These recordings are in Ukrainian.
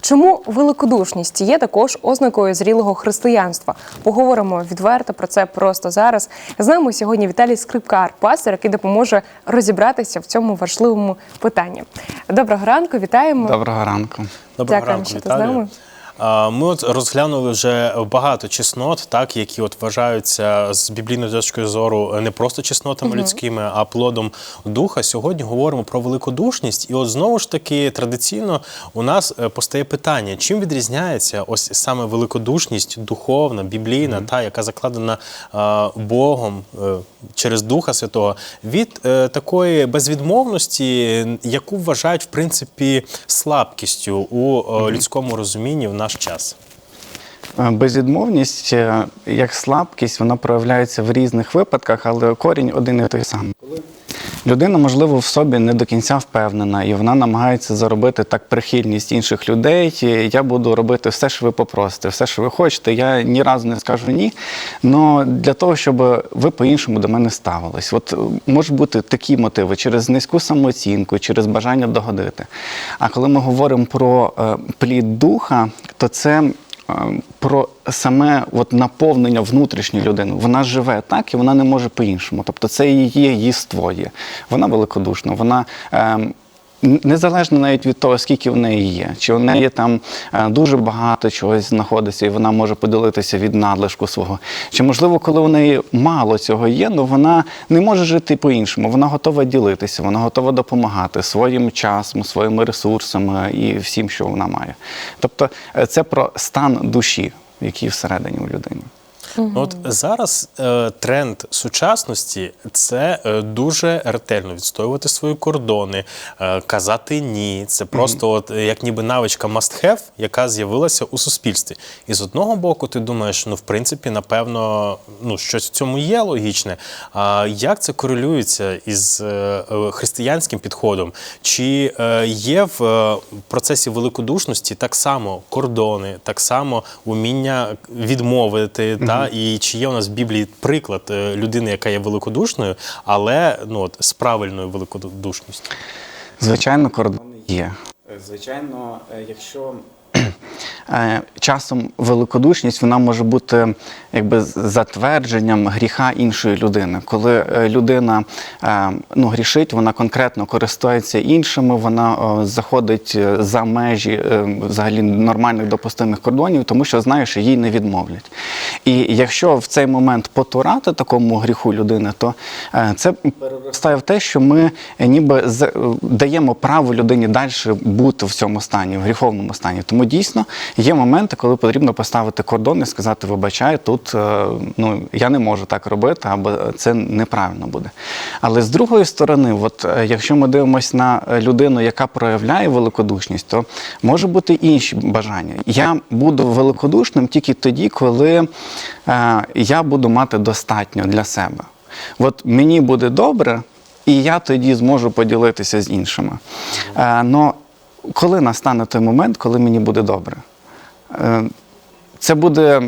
Чому великодушність є також ознакою зрілого християнства? Поговоримо відверто про це просто зараз. З нами сьогодні Віталій Скрипкар, пастор, який допоможе розібратися в цьому важливому питанні. Доброго ранку, вітаємо. Доброго ранку. Доброго Доброго ранку, що ти з нами. Ми от розглянули вже багато чеснот, так, які от вважаються з біблійної точки зору не просто чеснотами людськими, а плодом духа. Сьогодні говоримо про великодушність. І от знову ж таки традиційно у нас е, постає питання: чим відрізняється ось саме великодушність духовна, біблійна, та яка закладена е, Богом е, через Духа Святого, від е, такої безвідмовності, яку вважають в принципі слабкістю у е, людському розумінні в наш час. Е, Безвідмовність, е, як слабкість, вона проявляється в різних випадках, але корінь один і той самий. Людина, можливо, в собі не до кінця впевнена, і вона намагається заробити так прихильність інших людей. Я буду робити все, що ви попросите, все, що ви хочете. Я ні разу не скажу ні. але для того, щоб ви по-іншому до мене ставились. От е, можуть бути такі мотиви через низьку самооцінку, через бажання догодити. А коли ми говоримо про плід духа, то це про саме от наповнення внутрішньої людини. Вона живе так і вона не може по-іншому. Тобто це її єство є. Вона великодушна, вона. н- Незалежно навіть від того, скільки в неї є, чи в неї там е, дуже багато чогось знаходиться, і вона може поділитися від надлишку свого. Чи можливо, коли в неї мало цього є, але вона не може жити по-іншому. Вона готова ділитися, вона готова допомагати своїм часом, своїми ресурсами і всім, що вона має. Тобто, е, це про стан душі, який всередині у людини. Ну, От зараз е, тренд сучасності це е, дуже ретельно відстоювати свої кордони, е, казати ні. Це просто от е, як ніби навичка must have, яка з'явилася у суспільстві. І з одного боку, ти думаєш, ну в принципі, напевно, ну щось в цьому є логічне. А як це корелюється із е, е, християнським підходом? Чи е, є в е, процесі великодушності так само кордони, так само уміння відмовити, та і чи є у нас в Біблії приклад е, людини, яка є великодушною, але ну от з правильною великодушністю? Звичайно, кордон є. Звичайно, якщо е, часом великодушність вона може бути якби затвердженням гріха іншої людини. Коли е, людина е, ну, грішить, вона конкретно користується іншими, вона е, заходить е, за межі е, взагалі нормальних допустимих кордонів, тому що знає, що їй не відмовлять. І якщо в цей момент потурати такому гріху людини, то е, це переростає в те, що ми е, ніби е, даємо право людині далі бути в цьому стані, в гріховному стані. Тому дійсно є моменти, коли потрібно поставити кордон і сказати, вибачай, тут е, ну, я не можу так робити, або це неправильно буде. Але з другої сторони, от, е, якщо ми дивимося на людину, яка проявляє великодушність, то може бути інші бажання. Я буду великодушним тільки тоді, коли е, я буду мати достатньо для себе. От мені буде добре, і я тоді зможу поділитися з іншими. Е, но коли настане той момент, коли мені буде добре? Е, Це буде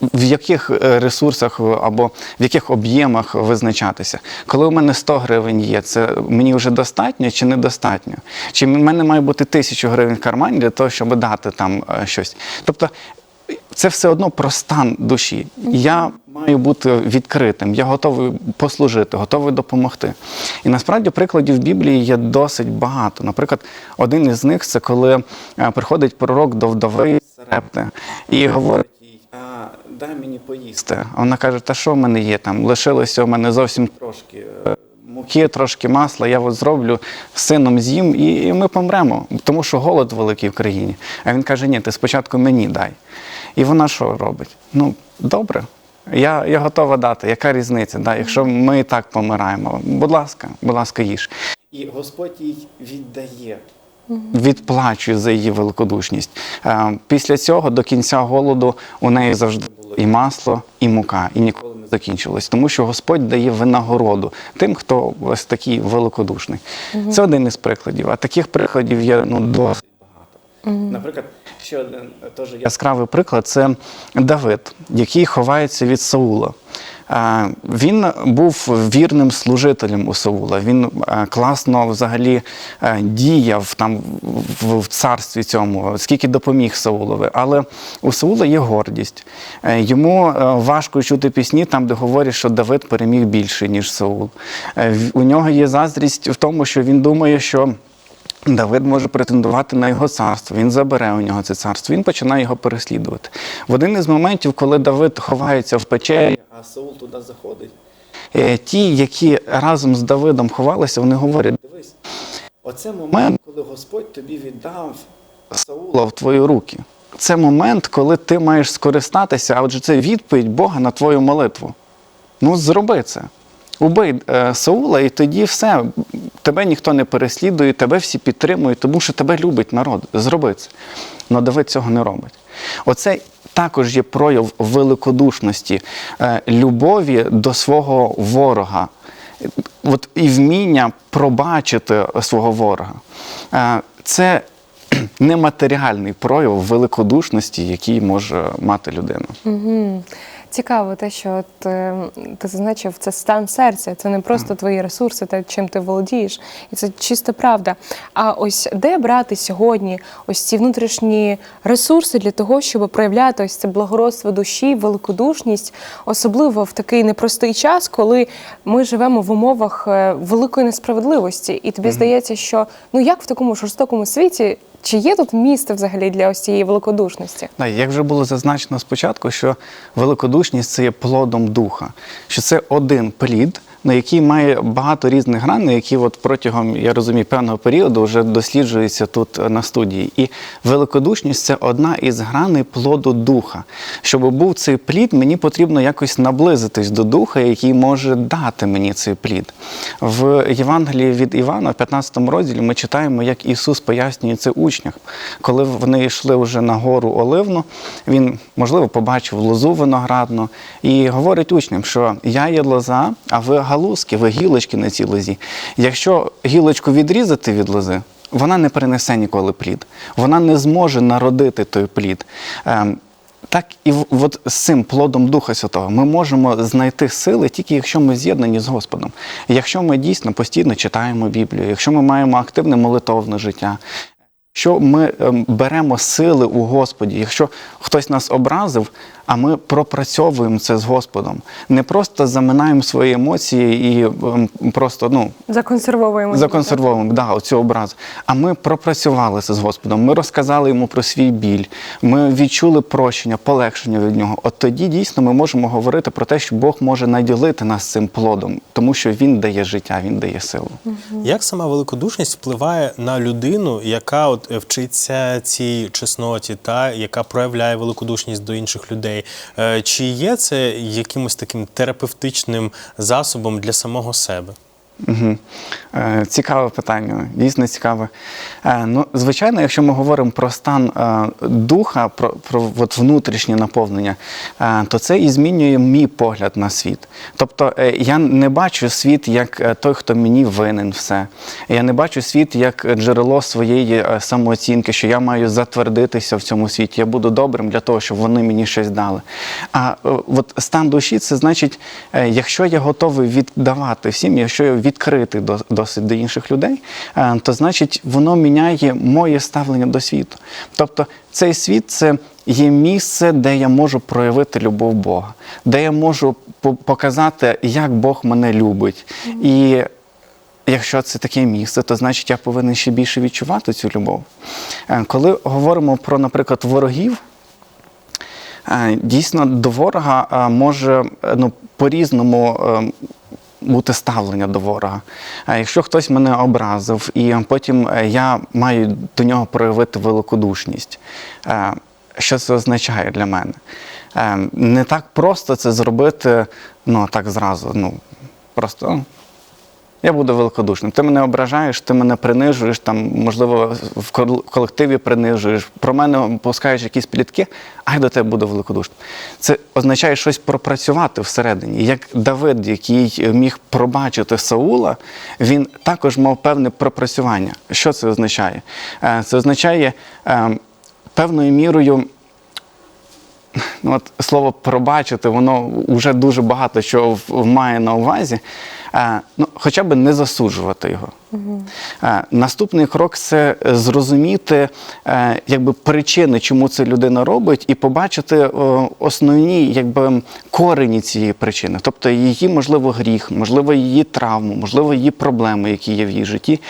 в яких е, ресурсах або в яких об'ємах визначатися. Коли у мене 100 гривень є, це мені вже достатньо чи недостатньо? Чи в мене має бути тисячу гривень в кармані для того, щоб дати там е, щось? Тобто це все одно про стан душі. Я маю бути відкритим, я готовий послужити, готовий допомогти. І насправді прикладів Біблії є досить багато. Наприклад, один із них це коли е, приходить пророк до вдови Сарепти і говорить їй, «А, дай мені поїсти. Вона каже, та що в мене є там? Лишилося в мене зовсім трошки. е, Муки, трошки масла, я от зроблю з сином з'їм, і, і ми помремо, тому що голод великий в країні. А він каже: ні, ти спочатку мені дай. І вона що робить? Ну, добре, я, я готова дати. Яка різниця? Да? Якщо ми і так помираємо, будь ласка, будь ласка, їж. І Господь їй віддає. Відплачує за її великодушність. Е, Після цього до кінця голоду у неї завжди було і масло, і мука, і ніколи не закінчилось, тому що Господь дає винагороду тим, хто ось такий великодушний. Це один із прикладів. А таких прикладів є ну досить багато. Наприклад, ще один теж яскравий приклад це Давид, який ховається від Саула. Він був вірним служителем у Саула. Він е, класно взагалі е, діяв там в царстві цьому, скільки допоміг Саулові. Але у Саула є гордість. Е, Йому важко чути пісні там, де говорять, що Давид переміг більше, ніж Саул. У нього є заздрість в тому, що він думає, що. Давид може претендувати на його царство, він забере у нього це царство, він починає його переслідувати. В один із моментів, коли Давид ховається в печері, а Саул туди заходить, е, ті, які разом з Давидом ховалися, вони говорять: дивись, оце момент, коли Господь тобі віддав Саула в твої руки. Це момент, коли ти маєш скористатися, а отже, це відповідь Бога на твою молитву. Ну, зроби це. Убий е, Саула, і тоді все, тебе ніхто не переслідує, тебе всі підтримують, тому що тебе любить народ. Зроби це. Але Давид цього не робить. Оце також є прояв великодушності, е, любові до свого ворога. От і вміння пробачити свого ворога. Е, Це нематеріальний прояв великодушності, який може мати людина. Угу. Цікаво, те, що от, е, ти зазначив, це стан серця, це не просто твої ресурси, те, чим ти володієш, і це чиста правда. А ось де брати сьогодні ось ці внутрішні ресурси для того, щоб проявляти ось це благородство душі, великодушність, особливо в такий непростий час, коли ми живемо в умовах е, великої несправедливості, і тобі здається, що ну як в такому жорстокому світі, чи є тут місце взагалі для ось цієї великодушності? Да, як вже було зазначено спочатку, що великодушність це є плодом духа, що це один плід, на який має багато різних граней, які от протягом, я розумію, певного періоду вже досліджуються тут е, на студії. І великодушність це одна із граней плоду духа. Щоб був цей плід, мені потрібно якось наблизитись до духа, який може дати мені цей плід. В Євангелії від Івана, в 15 розділі, ми читаємо, як Ісус пояснює це учням. Коли вони йшли вже на гору Оливну, він, можливо, побачив лозу виноградну і говорить учням, що я є лоза, а ви галузки, ви гілочки на цій лозі. Якщо гілочку відрізати від лози, вона не принесе ніколи плід. Вона не зможе народити той плід. Ем, так і от з цим плодом Духа Святого ми можемо знайти сили тільки якщо ми з'єднані з Господом. Якщо ми дійсно постійно читаємо Біблію, якщо ми маємо активне молитовне життя. Що ми ем, беремо сили у Господі, якщо хтось нас образив, а ми пропрацьовуємо це з Господом, не просто заминаємо свої емоції і ем, просто ну Законсервовуємо. законсервовуємо да, оцю образу. А ми пропрацювали це з Господом. Ми розказали йому про свій біль. Ми відчули прощення, полегшення від нього. От тоді дійсно ми можемо говорити про те, що Бог може наділити нас цим плодом, тому що Він дає життя, він дає силу. Як сама великодушність впливає на людину, яка от вчиться цій чесноті, та яка проявляє великодушність до інших людей? Е, Чи є це якимось таким терапевтичним засобом для самого себе? Угу. Цікаве питання, дійсно цікаве. Е, ну, звичайно, якщо ми говоримо про стан е, духа, про, про от внутрішнє наповнення, то це і змінює мій погляд на світ. Тобто я не бачу світ як той, хто мені винен все. Я не бачу світ як джерело своєї самооцінки, що я маю затвердитися в цьому світі. Я буду добрим для того, щоб вони мені щось дали. А от стан душі це значить, якщо я готовий віддавати всім, якщо я відкритий до- досить до інших людей, е, то значить воно міняє моє ставлення до світу. Тобто цей світ це є місце, де я можу проявити любов Бога, де я можу показати, як Бог мене любить. І Якщо це таке місце, то значить я повинен ще більше відчувати цю любов. Е, Коли говоримо про, наприклад, ворогів, е, дійсно до ворога може ну, по-різному бути ставлення до ворога. Е, Якщо хтось мене образив, і потім е, я маю до нього проявити великодушність. е, Що це означає для мене? Не так просто це зробити ну, так зразу. Ну, просто «О, я буду великодушним. Ти мене ображаєш, ти мене принижуєш, там, можливо, в кол- колективі принижуєш, про мене пускаєш якісь плітки, а я до тебе буду великодушним. Це означає щось пропрацювати всередині. Як Давид, який міг пробачити Саула, він також мав певне пропрацювання. Що це означає? Е, Це означає е, певною мірою ну, от слово пробачити, воно вже дуже багато що має на увазі. Е, ну, хоча б не засуджувати його. Е, наступний крок це зрозуміти е, якби, причини, чому це людина робить, і побачити е, основні якби, корені цієї причини, тобто її, можливо, гріх, можливо, її травму, можливо, її проблеми, які є в її житті.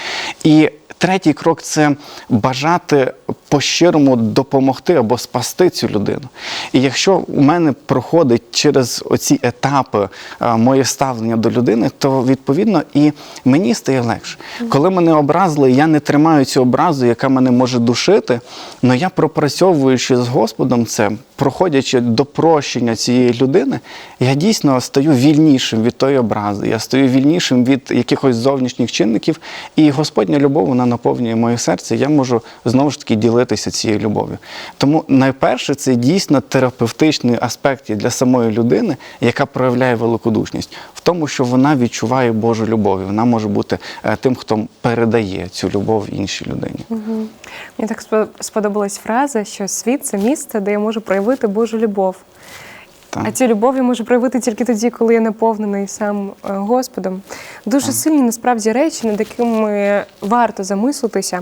І Третій крок це бажати по-щирому допомогти або спасти цю людину. І якщо у мене проходить через оці етапи е, моє ставлення до людини, то відповідно і мені стає легше. Коли мене образили, я не тримаю цю образу, яка мене може душити, але я пропрацьовуючи з Господом це, проходячи до прощення цієї людини, я дійсно стаю вільнішим від тої образи, я стаю вільнішим від якихось зовнішніх чинників, і Господня любов вона наповнює моє серце. Я можу знову ж таки ділитися цією любов'ю. Тому найперше це дійсно терапевтичний аспект для самої людини, яка проявляє великодушність, в тому, що вона відчуває Божу любов. Вона може бути е, тим, хто передає цю любов іншій людині. Мені так спо- сподобалась фраза, що світ це місце, де я можу проявити Божу любов. Так. А цю любов я можу проявити тільки тоді, коли я наповнений сам е, Господом. Дуже сильні насправді речі, над якими варто замислитися.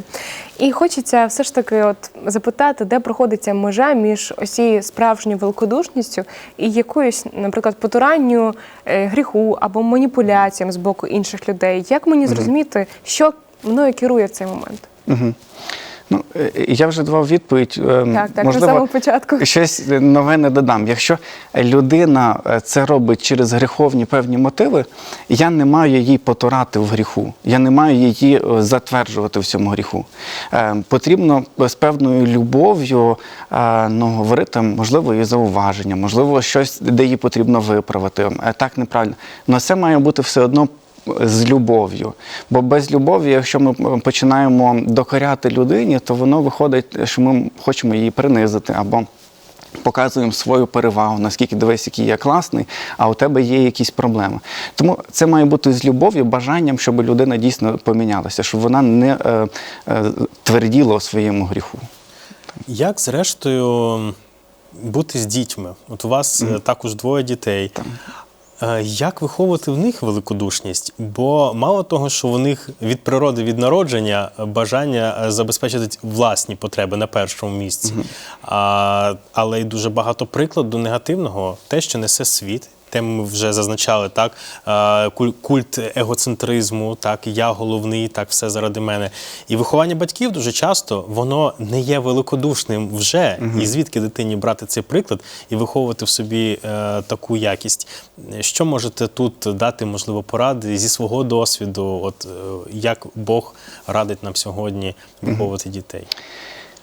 І хочеться все ж таки от запитати, де проходиться межа між осією справжньою великодушністю і якоюсь, наприклад, потуранню е, гріху або маніпуляціям з боку інших людей. Як мені зрозуміти, що мною керує в цей момент? Угу. Ну, е, я вже давав відповідь. е, Так, так, можливо, на самому початку. Щось нове не додам. Якщо людина е, це робить через гріховні певні мотиви, я не маю її потурати в гріху, я не маю її е, затверджувати в цьому гріху. Потрібно з певною любов'ю ну, говорити, можливо, і зауваження, можливо, щось, де її потрібно виправити. Так неправильно. Але це має бути все одно з любов'ю. Бо без любові, якщо ми починаємо докоряти людині, то воно виходить, що ми хочемо її принизити або. Показуємо свою перевагу, наскільки дивись, який я класний, а у тебе є якісь проблеми. Тому це має бути з любов'ю, бажанням, щоб людина дійсно помінялася, щоб вона не е, е, тверділа у своєму гріху. Як зрештою бути з дітьми? От у вас е, також двоє дітей. Е, Як виховувати в них великодушність? Бо мало того, що в них від природи, від народження е, бажання е, забезпечити власні потреби на першому місці, а, але й дуже багато прикладу негативного, те, що несе світ. Те ми вже зазначали, так е, культ егоцентризму, так я головний, так все заради мене. І виховання батьків дуже часто воно не є великодушним вже. І звідки дитині брати цей приклад і виховувати в собі е, таку якість? Що можете тут дати, можливо, поради зі свого досвіду? От е, як Бог радить нам сьогодні виховувати дітей?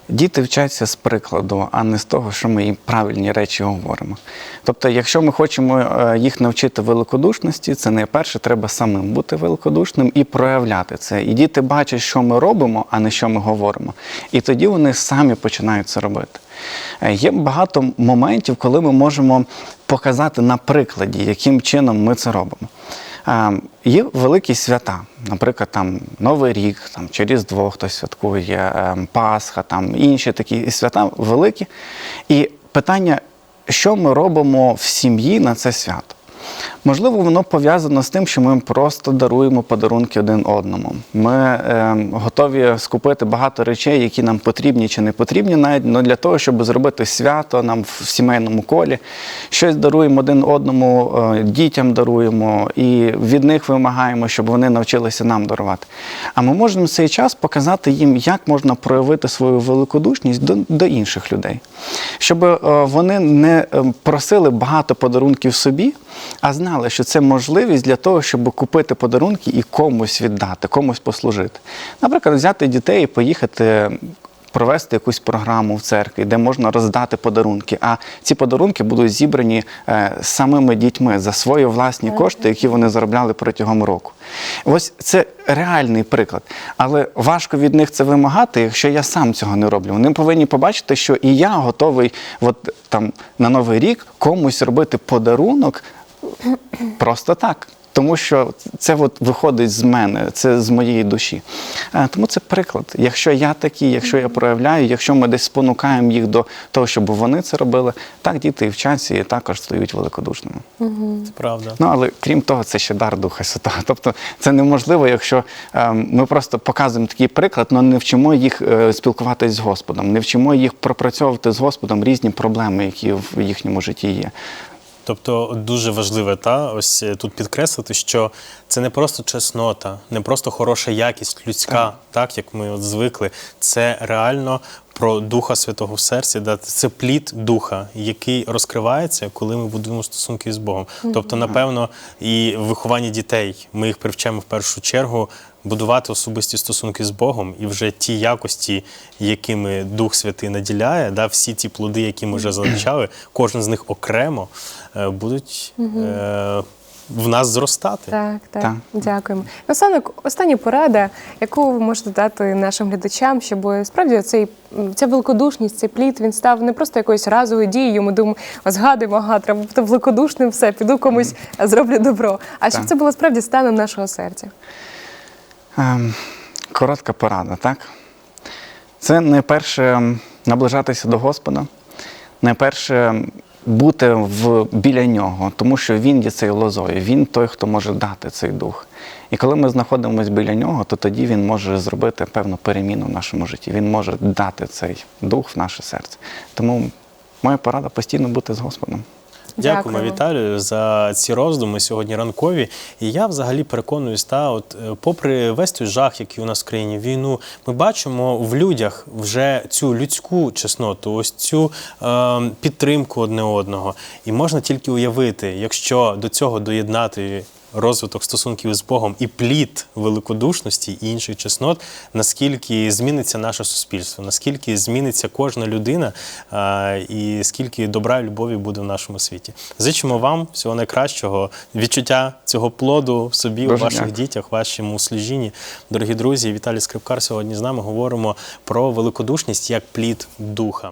Діти вчаться з прикладу, а не з того, що ми їм правильні речі говоримо. Тобто, якщо ми хочемо е, їх навчити великодушності, це найперше треба самим бути великодушним і проявляти це. І діти бачать, що ми робимо, а не що ми говоримо. І тоді вони самі починають це робити. Е, Є багато моментів, коли ми можемо показати на прикладі, яким чином ми це робимо. Є великі свята, наприклад, там Новий рік, там чи Різдво хтось святкує, е, Пасха, там інші такі свята великі. І питання, що ми робимо в сім'ї на це свято? Можливо, воно пов'язано з тим, що ми просто даруємо подарунки один одному. Ми е, готові скупити багато речей, які нам потрібні чи не потрібні, навіть ну, для того, щоб зробити свято нам в сімейному колі. Щось даруємо один одному, е, дітям даруємо і від них вимагаємо, щоб вони навчилися нам дарувати. А ми можемо в цей час показати їм, як можна проявити свою великодушність до, до інших людей, щоб е, вони не е, просили багато подарунків собі, а знали, що це можливість для того, щоб купити подарунки і комусь віддати, комусь послужити. Наприклад, взяти дітей і поїхати. Провести якусь програму в церкві, де можна роздати подарунки. А ці подарунки будуть зібрані е, самими дітьми за свої власні кошти, які вони заробляли протягом року. Ось це реальний приклад. Але важко від них це вимагати, якщо я сам цього не роблю. Вони повинні побачити, що і я готовий от, там, на Новий рік комусь робити подарунок просто так. тому що це от виходить з мене, це з моєї душі. Е, Тому це приклад. Якщо я такий, якщо я проявляю, якщо ми десь спонукаємо їх до того, щоб вони це робили, так діти і вчаться і також стають великодушними. Це правда. Ну але крім того, це ще дар Духа Святого. Тобто це неможливо, якщо е, ми просто показуємо такий приклад, але не вчимо їх е, спілкуватись з Господом, не вчимо їх пропрацьовувати з Господом різні проблеми, які в їхньому житті є. Тобто дуже важливе та ось е, тут підкреслити, що це не просто чеснота, не просто хороша якість людська, так, як ми от звикли. Це реально про Духа Святого в серці, да, це плід духа, який розкривається, коли ми будуємо стосунки з Богом. Тобто, напевно, і в вихованні дітей ми їх привчаємо в першу чергу будувати особисті стосунки з Богом, і вже ті якості, якими Дух Святий наділяє, да, всі ті плоди, які ми вже залишали, кожен з них окремо е, будуть е, в нас зростати. Так, так, Так. дякуємо. Наостанок, остання порада, яку ви можете дати нашим глядачам, щоб справді цей ця великодушність, цей плід він став не просто якоюсь разовою дією. Ми думаємо, згадуємо, ага, треба бути великодушним, все, піду комусь зроблю добро. А щоб Так. це було справді станом нашого серця. Ем, коротка порада, так? Це найперше м, наближатися до Господа, найперше м, бути в, біля нього, тому що він є цей лозою, він той, хто може дати цей дух. І коли ми знаходимося біля нього, то тоді він може зробити певну переміну в нашому житті. Він може дати цей дух в наше серце. Тому моя порада постійно бути з Господом. Дякуємо, Дякуємо. Віталію, за ці роздуми сьогодні ранкові. І я взагалі переконуюсь, та от е, попри весь той жах, який у нас в країні війну, ми бачимо в людях вже цю людську чесноту, ось цю е, підтримку одне одного. І можна тільки уявити, якщо до цього доєднати. Розвиток стосунків з Богом і плід великодушності і інших чеснот, наскільки зміниться наше суспільство, наскільки зміниться кожна людина, і скільки добра і любові буде в нашому світі. Зичимо вам всього найкращого, відчуття цього плоду в собі, у ваших дякую. дітях, вашому служінні. Дорогі друзі, Віталій Скрипкар сьогодні з нами говоримо про великодушність як плід духа.